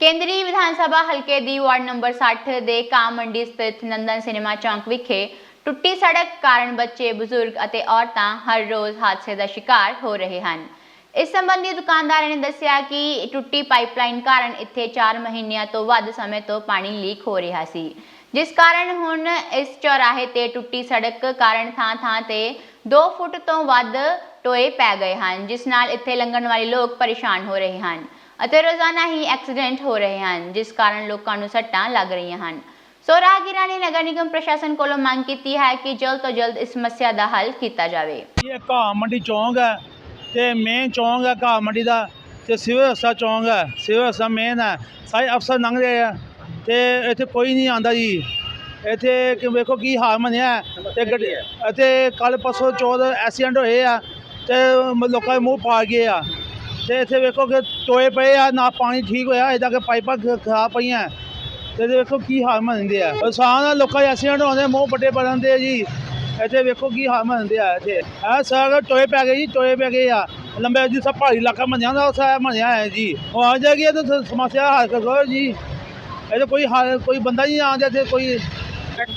ਕੇਂਦਰੀ ਵਿਧਾਨ ਸਭਾ ਹਲਕੇ ਦੀ ward number 60 ਦੇ ਕਾਮ ਮੰਡੀ ਸਥਿਤ ਨੰਦਨ ਸਿਨੇਮਾ ਚੌਂਕ ਵਿਖੇ ਟੁੱਟੀ ਸੜਕ ਕਾਰਨ ਬੱਚੇ, ਬਜ਼ੁਰਗ ਅਤੇ ਔਰਤਾਂ ਹਰ ਰੋਜ਼ ਹਾਦਸੇ ਦਾ ਸ਼ਿਕਾਰ ਹੋ ਰਹੇ ਹਨ। ਇਸ ਸੰਬੰਧੀ ਦੁਕਾਨਦਾਰਾਂ ਨੇ ਦੱਸਿਆ ਕਿ ਟੁੱਟੀ ਪਾਈਪਲਾਈਨ ਕਾਰਨ ਇੱਥੇ 4 ਮਹੀਨਿਆਂ ਤੋਂ ਵੱਧ ਸਮੇਂ ਤੋਂ ਪਾਣੀ ਲੀਕ ਹੋ ਰਿਹਾ ਸੀ। ਜਿਸ ਕਾਰਨ ਹੁਣ ਇਸ ਚੌਰਾਹੇ ਤੇ ਟੁੱਟੀ ਸੜਕ ਕਾਰਨ ਥਾਂ-ਥਾਂ ਤੇ 2 ਫੁੱਟ ਤੋਂ ਵੱਧ ਟੋਏ ਪੈ ਗਏ ਹਨ, ਜਿਸ ਨਾਲ ਇੱਥੇ ਲੰਘਣ ਵਾਲੇ ਲੋਕ ਪਰੇਸ਼ਾਨ ਹੋ ਰਹੇ ਹਨ। ਅਤੇ ਰੋਜ਼ਾਨਾ ਹੀ ਐਕਸੀਡੈਂਟ ਹੋ ਰਹੇ ਹਨ ਜਿਸ ਕਾਰਨ ਲੋਕਾਂ ਨੂੰ ਸੱਟਾਂ ਲੱਗ ਰਹੀਆਂ ਹਨ। ਸੋ ਰਾਹਗੀਰਾਂ ਨੇ ਨਗਰ ਨਿਗਮ ਪ੍ਰਸ਼ਾਸਨ ਕੋਲੋਂ ਮੰਗ ਕੀਤੀ ਹੈ ਕਿ ਜਲਦ ਤੋਂ ਜਲਦ ਇਸ ਸਮੱਸਿਆ ਦਾ ਹੱਲ ਕੀਤਾ ਜਾਵੇ। ਇਹ ਘਾਹ ਮੰਡੀ ਚੌਂਕ ਹੈ ਤੇ ਮੇਨ ਚੌਂਕ ਹੈ ਘਾਹ ਮੰਡੀ ਦਾ ਤੇ ਸਿਵਲ ਹਸਪਤਾਲ ਚੌਂਕ ਹੈ। ਸਿਵਲ ਹਸਪਤਾਲ ਮੇਨ ਹੈ। ਸਾਰੇ ਅਫਸਰ ਲੰਘ ਰਹੇ ਆ ਤੇ ਇੱਥੇ ਕੋਈ ਨਹੀਂ ਆਂਦਾ ਜੀ। ਇੱਥੇ ਕਿ ਵੇਖੋ ਕੀ ਹਾਲ ਹੈ। ਤੇ ਗੱਡੀ ਅਤੇ ਕੱਲ ਪਰਸੋਂ ਚੌਥ ਐਕਸੀਡੈਂਟ ਹੋਏ ਆ ਤੇ ਲੋਕਾਂ ਦੇ ਮੂੰਹ ਪਾ ਗਏ ਆ। ਤੇ ਇੱਥੇ ਵੇਖੋ ਕਿ ਟੋਏ ਪਏ ਆ, ਨਾ ਪਾਣੀ ਠੀਕ ਹੋਇਆ ਇਹਦਾ ਕਿ ਪਾਈਪਾਂ ਖ- ਖਰਾਬ ਪਈਆਂ। ਤੇ ਇਹਦੇ ਵੇਖੋ ਕੀ ਹਾਲ ਬਣਦੇ ਆ। ਆਸਾਨ ਆ, ਲੋਕਾਂ ਦੇ ਐਕਸੀਡੈਂਟ ਹੁੰਦੇ ਮੂੰਹ ਵੱਡੇ ਪੈ ਜਾਂਦੇ ਆ ਜੀ। ਇੱਥੇ ਵੇਖੋ ਕੀ ਹਾਲ ਬਣਦੇ ਆ ਇੱਥੇ। ਇਹ ਸਾਰਾ ਟੋਏ ਪੈ ਗਏ ਜੀ, ਟੋਏ ਪੈ ਗਏ ਆ। ਲੰਬੇ ਜੀ, ਸਭ ਪਹਾੜੀ ਇਲਾਕਾ ਮੰਨਿਆ ਦਾ ਉਸ ਮੰਨਿਆ ਹੈ ਜੀ। ਉਹ ਆ ਜਾਏਗੀ, ਇਹ ਤਾਂ ਸਮੱਸਿਆ ਹੱਲ ਕਰੋ ਜੀ। ਇਹਦੇ ਕੋਈ ਹੱਲ, ਕੋਈ ਬੰਦਾ ਹੀ ਨਹੀਂ ਆਉਂਦਾ ਇੱਥੇ, ਕੋਈ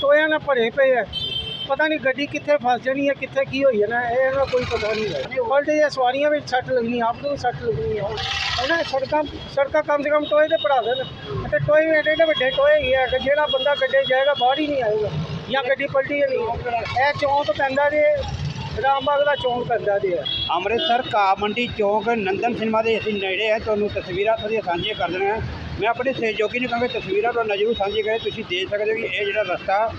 ਟੋਇਆਂ ਨਾਲ ਭਰੇ ਪਏ ਆ। ਪਤਾ ਨਹੀਂ ਗੱਡੀ ਕਿੱਥੇ ਫਸ ਜਾਣੀ ਹੈ ਕਿੱਥੇ ਕੀ ਹੋਈ ਹੈ ਨਾ ਇਹ ਇਹਦਾ ਕੋਈ ਪਤਾ ਨਹੀਂ ਹੈ। ਉਲਟੇ ਇਹ ਸਵਾਰੀਆਂ ਵਿੱਚ ਸੱਟ ਲੱਗਣੀ ਆਪ ਨੂੰ ਸੱਟ ਲੱਗਣੀ ਹੈ। ਉਹਨਾਂ ਸੜਕਾਂ ਸੜਕਾਂ ਕਮ ਸੇ ਕਮ ਟੋਏ ਤੇ ਪੜਾ ਦੇਣ। ਤੇ ਟੋਏ ਵੀ ਐਡੇ ਵੱਡੇ ਟੋਏ ਹੀ ਆ ਕਿ ਜਿਹੜਾ ਬੰਦਾ ਗੱਡੇ ਜਾਏਗਾ ਬਾਹਰ ਹੀ ਨਹੀਂ ਆਏਗਾ ਜਾਂ ਗੱਡੀ ਪਲਟੀ ਹੀ। ਨਹੀਂ ਇਹ ਚੌਂਕ ਪੈਂਦਾ ਜੇ ਰਾਮਬਾਗ ਦਾ ਚੌਂਕ ਪੈਂਦਾ ਜੇ। ਅੰਮ੍ਰਿਤਸਰ ਘਾਹ ਮੰਡੀ ਚੌਕ ਨੰਦਨ ਸਿਨੇਮਾ ਦੇ ਅਸੀਂ ਨੇੜੇ ਹੈ ਤੁਹਾਨੂੰ ਤਸਵੀਰਾਂ ਥੋੜ੍ਹੀਆਂ ਸਾਂਝੀਆਂ ਕਰ ਦੇਣਾ ਮੈਂ ਆਪਣੇ ਸਹਿਯੋਗੀ ਨੂੰ ਕਹਾਂਗਾ, ਤਸਵੀਰਾਂ ਤੁਹਾਨੂੰ ਜ਼ਰੂਰ ਸਾਂਝੀ ਕਰੇ ਤੁਸੀਂ ਦੇਖ ਸਕਦੇ ਹੋ ਕਿ ਇਹ ਜਿਹੜਾ ਰਸਤਾ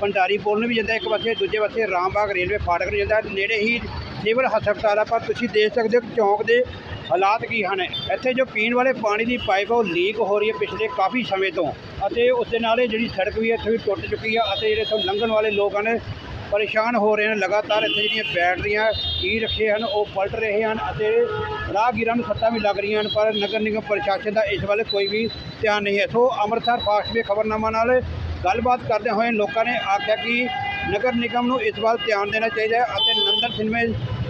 ਪੰਡਾਰੀ ਪੁਲ ਨੂੰ ਵੀ ਜਾਂਦਾ, ਇੱਕ ਪਾਸੇ, ਦੂਜੇ ਪਾਸੇ ਰਾਮਬਾਗ ਰੇਲਵੇ ਫਾਟਕ ਨੂੰ ਜਾਂਦਾ, ਨੇੜੇ ਹੀ ਸਿਵਲ ਹਸਪਤਾਲ ਆ, ਪਰ ਤੁਸੀਂ ਦੇਖ ਸਕਦੇ ਹੋ ਕਿ ਚੌਂਕ ਦੇ ਹਾਲਾਤ ਕੀ ਹਨ। ਇੱਥੇ ਜੋ ਪੀਣ ਵਾਲੇ ਪਾਣੀ ਦੀ ਪਾਈਪ ਉਹ ਲੀਕ ਹੋ ਰਹੀ ਹੈ ਪਿਛਲੇ ਕਾਫੀ ਸਮੇਂ ਤੋਂ। ਅਤੇ ਉਸ ਦੇ ਨਾਲ ਇਹ ਜਿਹੜੀ ਸੜਕ ਵੀ ਹੈ, ਇੱਥੇ ਵੀ ਟੁੱਟ ਚੁੱਕੀ ਆ, ਅਤੇ ਜਿਹੜੇ ਇੱਥੋਂ ਲੰਘਣ ਵਾਲੇ ਲੋਕ ਹਨ ਪਰੇਸ਼ਾਨ ਹੋ ਰਹੇ ਹਨ। ਲਗਾਤਾਰ ਇੱਥੇ ਜਿਹੜੀਆਂ ਬੈਟਰੀਆਂ ਈ ਰੱਖੇ ਹਨ, ਉਹ ਪਲਟ ਰਹੇ ਹਨ ਅਤੇ ਰਾਹਗੀਰਾਂ ਨੂੰ ਸੱਟਾਂ ਵੀ ਲੱਗ ਰਹੀਆਂ ਹਨ, ਪਰ ਨਗਰ ਨਿਗਮ ਪ੍ਰਸ਼ਾਸਨ ਦਾ ਇਸ ਵੱਲ ਕੋਈ ਵੀ ਧਿਆਨ ਨਹੀਂ ਹੈ। ਸੋ ਅੰਮ੍ਰਿਤਸਰ ਫਾਸਟ ਵੇ ਖਬਰਨਾਮਾ ਨਾਲ ਗੱਲਬਾਤ ਕਰਦੇ ਹੋਏ ਲੋਕਾਂ ਨੇ ਆਖਿਆ ਕਿ ਨਗਰ ਨਿਗਮ ਨੂੰ ਇਸ ਵੱਲ ਧਿਆਨ ਦੇਣਾ ਚਾਹੀਦਾ ਹੈ ਅਤੇ ਨੰਦਨ ਸਿਨਮੇ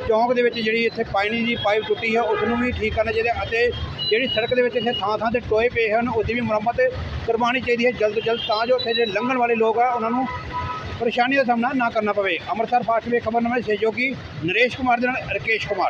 ਚੌਂਕ ਦੇ ਵਿੱਚ ਜਿਹੜੀ ਇੱਥੇ ਪਾਣੀ ਦੀ ਪਾਈਪ ਟੁੱਟੀ ਹੈ ਉਸ ਨੂੰ ਵੀ ਠੀਕ ਕਰਨਾ ਚਾਹੀਦਾ ਅਤੇ ਜਿਹੜੀ ਸੜਕ ਦੇ ਵਿੱਚ ਇੱਥੇ ਥਾਂ ਥਾਂ ਤੇ ਟੋਏ ਪਏ ਹਨ, ਉਹਦੀ ਵੀ ਮੁਰੰਮਤ ਕਰਵਾਉਣੀ ਚਾਹੀਦੀ ਹੈ। ਜਲਦ ਤੋਂ ਜਲਦ ਤਾਂ ਜੋ ਇੱਥੇ ਜਿਹੜੇ ਲੰਘਣ ਵਾਲੇ ਲੋਕ ਆ, ਉਹਨਾਂ ਨੂੰ ਪਰੇਸ਼ਾਨੀ ਦਾ ਸਾਹਮਣਾ ਨਾ ਕਰਨਾ ਪਵੇ। ਅੰਮ੍ਰਿਤਸਰ ਫਾਸਟ ਖ਼ਬਰ ਖਬਰਨਾਮੇ ਸਹਿਯੋਗੀ ਨਰੇਸ਼ ਕੁਮਾਰ ਦੇ ਨਾਲ ਰਕੇਸ਼ ਕੁਮਾਰ।